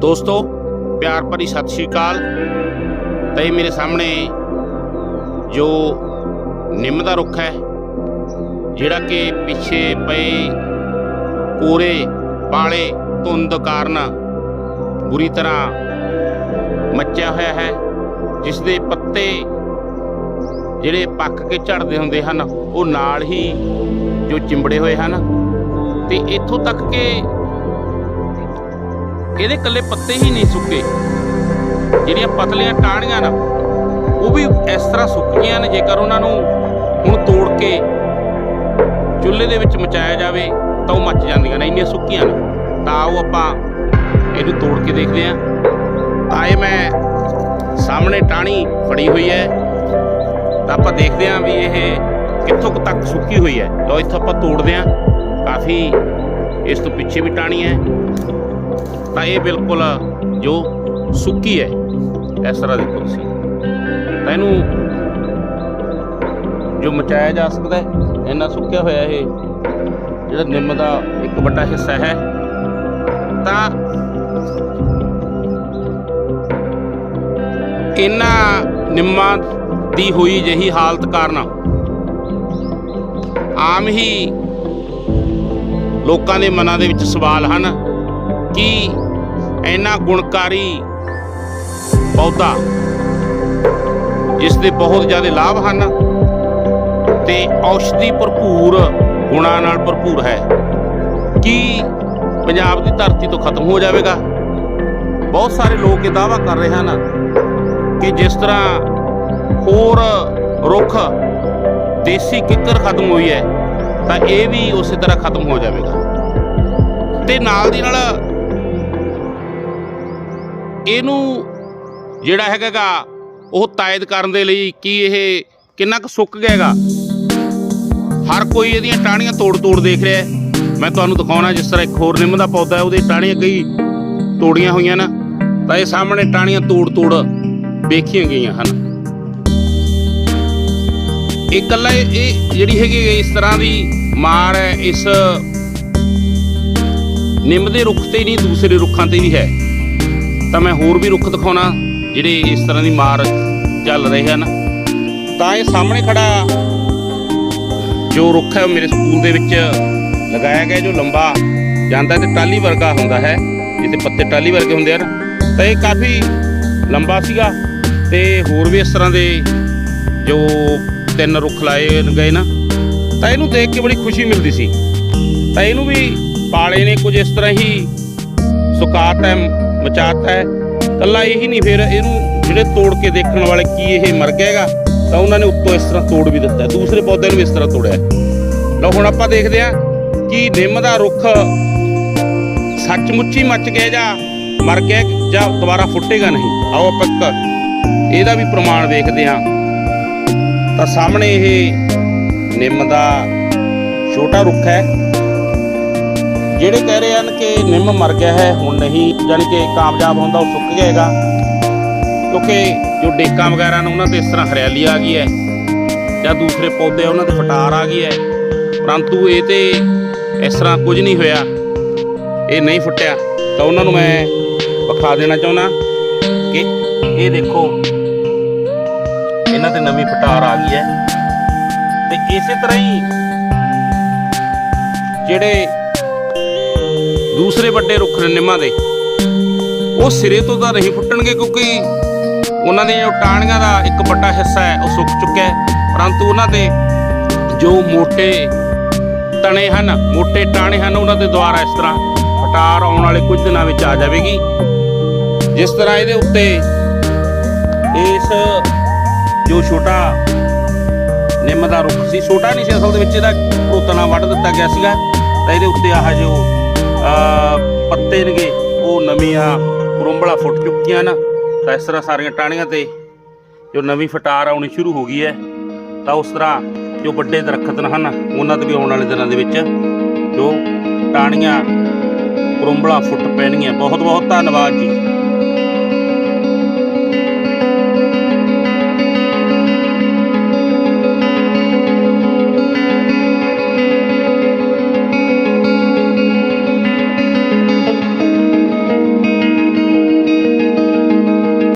ਦੋਸਤੋ, ਪਿਆਰ ਭਰੀ ਸਤਿ ਸ਼੍ਰੀ ਅਕਾਲ। ਤੇ ਮੇਰੇ ਸਾਹਮਣੇ ਜੋ ਨਿੰਮ ਦਾ ਰੁੱਖ ਹੈ, ਜਿਹੜਾ ਕਿ ਪਿੱਛੇ ਪਏ ਕੋਰੇ, ਪਾਲੇ, ਧੁੰਦ ਕਾਰਨ ਬੁਰੀ ਤਰ੍ਹਾਂ ਮੱਚਿਆ ਹੋਇਆ ਹੈ ਜਿਸ ਦੇ ਪੱਤੇ ਜਿਹੜੇ ਪੱਕ ਕੇ ਝੜਦੇ ਹੁੰਦੇ ਹਨ, ਉਹ ਨਾਲ ਹੀ ਜੋ ਚਿੰਬੜੇ ਹੋਏ ਹਨ ਤੇ ਇੱਥੋਂ ਤੱਕ ਕਿ ਇਹਦੇ ਕੱਲੇ ਪੱਤੇ ਹੀ ਨਹੀਂ ਸੁੱਕੇ। ਜਿਹੜੀਆਂ ਪਤਲੀਆਂ ਟਾਹਣੀਆਂ ਨਾ, ਉਹ ਵੀ ਇਸ ਤਰ੍ਹਾਂ ਸੁੱਕ ਗਈਆਂ ਨੇ, ਜੇਕਰ ਉਹਨਾਂ ਨੂੰ ਹੁਣ ਤੋੜ ਕੇ ਚੁੱਲ੍ਹੇ ਦੇ ਵਿੱਚ ਮਚਾਇਆ ਜਾਵੇ, ਤਾਂ ਉਹ ਮੱਚ ਜਾਂਦੀਆਂ ਨੇ, ਇੰਨੀਆਂ ਸੁੱਕੀਆਂ ਨੇ। ਤਾਂ ਉਹ ਆਪਾਂ ਇਹਨੂੰ ਤੋੜ ਕੇ ਦੇਖਦੇ ਹਾਂ। ਤਾਂ ਇਹ ਮੈਂ ਸਾਹਮਣੇ ਟਾਹਣੀ ਫੜੀ ਹੋਈ ਹੈ। ਤਾਂ ਆਪਾਂ ਦੇਖਦੇ ਹਾਂ ਵੀ ਇਹ ਕਿੱਥੋਂ ਕੁ ਤੱਕ ਸੁੱਕੀ ਹੋਈ ਹੈ। ਲਓ, ਇੱਥੋਂ ਆਪਾਂ ਤੋੜਦੇ ਹਾਂ। ਕਾਫੀ ਇਸ ਤੋਂ ਪਿੱਛੇ ਵੀ ਟਾਹਣੀ ਹੈ। ਤਾਂ ਇਹ ਬਿਲਕੁਲ ਜੋ ਸੁੱਕੀ ਹੈ, ਇਸ ਤਰ੍ਹਾਂ ਦੇਖੋ ਤੁਸੀਂ ਤਾਂ ਇਹਨੂੰ ਜੋ ਮਚਾਇਆ ਜਾ ਸਕਦਾ ਹੈ, ਇੰਨਾ ਸੁੱਕਿਆ ਹੋਇਆ ਇਹ, ਜਿਹੜਾ ਨਿੰਮ ਦਾ ਇੱਕ ਵੱਡਾ ਹਿੱਸਾ ਹੈ, ਤਾਂ ਇਹਨਾਂ ਨਿੰਮਾਂ ਦੀ ਹੋਈ ਜਿਹੀ ਹਾਲਤ ਕਾਰਨ ਆਮ ਹੀ ਲੋਕਾਂ ਦੇ ਮਨਾਂ ਦੇ ਵਿੱਚ ਸਵਾਲ ਹਨ ਕਿ ਇੰਨਾ ਗੁਣਕਾਰੀ ਪੌਦਾ ਜਿਸ ਦੇ ਬਹੁਤ ਜ਼ਿਆਦਾ ਲਾਭ ਹਨ ਤੇ ਔਸ਼ਧੀ ਭਰਪੂਰ ਗੁਣਾਂ ਨਾਲ ਭਰਪੂਰ ਹੈ। ਕੀ ਪੰਜਾਬ ਦੀ ਧਰਤੀ ਤੋਂ ਖਤਮ ਹੋ ਜਾਵੇਗਾ? ਬਹੁਤ ਸਾਰੇ ਲੋਕ ਇਹ ਦਾਅਵਾ ਕਰ ਰਹੇ ਹਨ ਕਿ ਜਿਸ ਤਰ੍ਹਾਂ ਹੋਰ ਰੁੱਖ ਦੇਸੀ ਕਿੱਕਰ ਖਤਮ ਹੋਈ ਹੈ, ਤਾਂ ਇਹ ਵੀ ਉਸੇ ਤਰ੍ਹਾਂ ਖਤਮ ਹੋ ਜਾਵੇਗਾ। ਤੇ ਨਾਲ ਦੀ ਨਾਲ ਇਹਨੂੰ ਜਿਹੜਾ ਹੈਗਾਗਾ ਉਹ ਤਾਇਦ ਕਰਨ ਦੇ ਲਈ ਕਿ ਇਹ ਕਿੰਨਾ ਕੁ ਸੁੱਕ ਗਿਆਗਾ ਹਰ ਕੋਈ ਇਹਦੀਆਂ ਟਾਹਣੀਆਂ ਤੋੜ ਤੋੜ ਦੇਖ ਰਿਹਾ ਮੈਂ ਤੁਹਾਨੂੰ ਦਿਖਾਉਣਾ ਜਿਸ ਤਰ੍ਹਾਂ ਇੱਕ ਹੋਰ ਨਿੰਮ ਦਾ ਪੌਦਾ ਹੈ, ਉਹਦੇ ਟਾਹਣੀਆਂ ਕਈ ਤੋੜੀਆਂ ਹੋਈਆਂ ਨਾ, ਤਾਂ ਇਹ ਸਾਹਮਣੇ ਟਾਹਣੀਆਂ ਤੋੜ ਤੋੜ ਵੇਖੀਆਂ ਗਈਆਂ ਹਨ। ਇਹ ਇਕੱਲਾ ਇਹ ਜਿਹੜੀ ਹੈਗੀ ਇਸ ਤਰ੍ਹਾਂ ਦੀ ਮਾਰ ਹੈ, ਇਸ ਨਿੰਮ ਦੇ ਰੁੱਖ ਤੇ ਨਹੀਂ, ਦੂਸਰੇ ਰੁੱਖਾਂ ਤੇ ਵੀ ਹੈ। ਤਾਂ ਮੈਂ ਹੋਰ ਵੀ ਰੁੱਖ ਦਿਖਾਉਣਾ, ਜਿਹੜੇ ਇਸ ਤਰ੍ਹਾਂ ਦੀ ਮਾਰ ਚੱਲ ਰਹੇ ਹਨ। ਤਾਂ ਇਹ ਸਾਹਮਣੇ ਖੜਾ ਜੋ ਰੁੱਖ ਹੈ, ਉਹ ਮੇਰੇ ਸਕੂਲ ਦੇ ਵਿੱਚ ਲਗਾਇਆ ਗਿਆ, ਜੋ ਲੰਬਾ ਜਾਂਦਾ ਤੇ ਟਾਲੀ ਵਰਗਾ ਹੁੰਦਾ ਹੈ। ਜਿਹਦੇ ਪੱਤੇ ਟਾਲੀ ਵਰਗੇ ਹੁੰਦੇ ਹਨ। ਤਾਂ ਇਹ ਕਾਫੀ ਲੰਬਾ ਸੀਗਾ ਤੇ ਹੋਰ ਵੀ ਇਸ ਤਰ੍ਹਾਂ ਦੇ ਜੋ ਤਿੰਨ ਰੁੱਖ ਲਾਏ ਗਏ ਨਾ, ਤਾਂ ਇਹਨੂੰ ਦੇਖ ਕੇ ਬੜੀ ਖੁਸ਼ੀ ਮਿਲਦੀ ਸੀ। ਤਾਂ ਇਹਨੂੰ ਵੀ ਪਾਲੇ ਨੇ ਕੁਝ ਇਸ ਤਰ੍ਹਾਂ ਹੀ ਸੁਕਾਤ ਹੈ, ਮਚਾਤ ਹੈ। ਕੱਲਾ ਇਹੀ ਨਹੀਂ, ਫਿਰ ਇਹਨੂੰ ਜਿਹੜੇ ਤੋੜ ਕੇ ਦੇਖਣ ਵਾਲੇ ਕੀ ਇਹ ਮਰ ਗਿਆ ਤਾਂ ਉਹਨਾਂ ਨੇ ਉੱਤੋਂ ਇਸ ਤਰ੍ਹਾਂ ਤੋੜ ਵੀ ਦਿੱਤਾ। ਦੂਸਰੇ ਪੌਦੇ ਨੂੰ ਇਸ ਤਰ੍ਹਾਂ ਤੋੜਿਆ। ਲਓ, ਹੁਣ ਆਪਾਂ ਦੇਖਦੇ ਹਾਂ ਕਿ ਨਿੰਮ ਦਾ ਰੁੱਖ ਸੱਚਮੁੱਚ ਹੀ ਮੱਚ ਗਿਆ ਜਾਂ ਮਰ ਗਿਆ ਜਾਂ ਦੁਬਾਰਾ ਫੁੱਟੇਗਾ ਨਹੀਂ। ਆਓ ਆਪਾਂ ਇੱਕ ਇਹਦਾ ਵੀ ਪ੍ਰਮਾਣ ਵੇਖਦੇ ਹਾਂ। ਤਾਂ ਸਾਹਮਣੇ ਇਹ ਨਿੰਮ ਦਾ ਛੋਟਾ ਰੁੱਖ ਹੈ। ਜਿਹੜੇ ਕਹਿ ਰਹੇ ਹਨ ਕਿ ਨਿੰਮ ਮਰ ਗਿਆ ਹੈ, ਹੁਣ ਨਹੀਂ, ਜਾਣੀ ਕਿ ਕਾਮਯਾਬ ਹੁੰਦਾ, ਉਹ ਸੁੱਕ ਜਾਏਗਾ। ਕਿਉਂਕਿ ਜੋ ਡੇਕਾਂ ਵਗੈਰਾ ਨੇ, ਉਹਨਾਂ ਤੇ ਇਸ ਤਰ੍ਹਾਂ ਹਰਿਆਲੀ ਆ ਗਈ ਹੈ, ਜਾਂ ਦੂਸਰੇ ਪੌਦੇ ਉਹਨਾਂ ਤੇ ਫਟਾਰ ਆ ਗਈ ਹੈ। ਪਰੰਤੂ ਇਹ ਤੇ ਇਸ ਤਰ੍ਹਾਂ ਕੁਝ ਨਹੀਂ ਹੋਇਆ। ਇਹ ਨਹੀਂ ਫੁੱਟਿਆ। ਤਾਂ ਉਹਨਾਂ ਨੂੰ ਮੈਂ ਵਿਖਾ ਦੇਣਾ ਚਾਹੁੰਦਾ ਕਿ ਇਹ ਦੇਖੋ, ਇਹਨਾਂ ਤੇ ਨਵੀਂ ਫਟਾਰ ਆ ਗਈ ਹੈ। ਤੇ ਇਸੇ ਤਰ੍ਹਾਂ ਹੀ ਜਿਹੜੇ ਦੂਸਰੇ ਵੱਡੇ ਰੁੱਖ ਨੇ ਨਿੰਮਾਂ ਦੇ। ਉਹ ਸਿਰੇ ਤੋਂ ਤਾਂ ਨਹੀਂ ਫੁੱਟਣਗੇ ਕਿਉਂਕਿ ਉਹਨਾਂ ਦੇ ਜੋ ਟਾਹਣੀਆਂ ਦਾ ਇੱਕ ਵੱਡਾ ਹਿੱਸਾ ਹੈ, ਉਹ ਸੁੱਕ ਚੁੱਕਿਆ ਹੈ। ਪਰੰਤੂ ਉਹਨਾਂ ਦੇ ਜੋ ਮੋٹے ਤਣੇ ਹਨ ਮੋٹے ਟਾਣੇ ਹਨ, ਉਹਨਾਂ ਦੇ ਦੁਆਰਾ ਇਸ ਤਰ੍ਹਾਂ ਪਟਾਰ ਆਉਣ ਵਾਲੇ ਕੁਝ ਦਿਨਾਂ ਵਿੱਚ ਆ ਜਾਵੇਗੀ। ਜਿਸ ਤਰ੍ਹਾਂ ਇਹਦੇ ਉੱਤੇ ਇਸ ਜੋ ਛੋਟਾ ਨਿੰਮ ਦਾ ਰੁੱਖ ਸੀ, ਛੋਟਾ ਨਹੀਂ ਸੀ ਅਸਲ ਦੇ ਵਿੱਚ, ਇਹਦਾ ਕੋਤਲਾ ਵੱਢ ਦਿੱਤਾ ਗਿਆ ਸੀਗਾ। ਤਾਂ ਇਹਦੇ ਉੱਤੇ ਆਹ ਜੋ ਪੱਤੇ ਨੇਗੇ ਉਹ ਨਵੀਆਂ ਕਰੰਬਲਾ ਫੁੱਟ ਚੁੱਕੀਆਂ ਨਾ, ਤਾਂ ਇਸ ਤਰ੍ਹਾਂ ਸਾਰੀਆਂ ਟਾਹਣੀਆਂ ਤੇ ਜੋ ਨਵੀਂ ਫਟਾਰ ਆਉਣੀ ਸ਼ੁਰੂ ਹੋ ਗਈ ਹੈ, ਤਾਂ ਉਸ ਤਰ੍ਹਾਂ ਜੋ ਵੱਡੇ ਦਰਖਤ ਹਨ, ਉਹਨਾਂ ਤੇ ਵੀ ਆਉਣ ਵਾਲੇ ਦਿਨਾਂ ਦੇ ਵਿੱਚ ਜੋ ਟਾਹਣੀਆਂ ਕਰੰਬਲਾ ਫੁੱਟ ਪੈਣਗੀਆਂ। ਬਹੁਤ ਬਹੁਤ ਧੰਨਵਾਦ ਜੀ।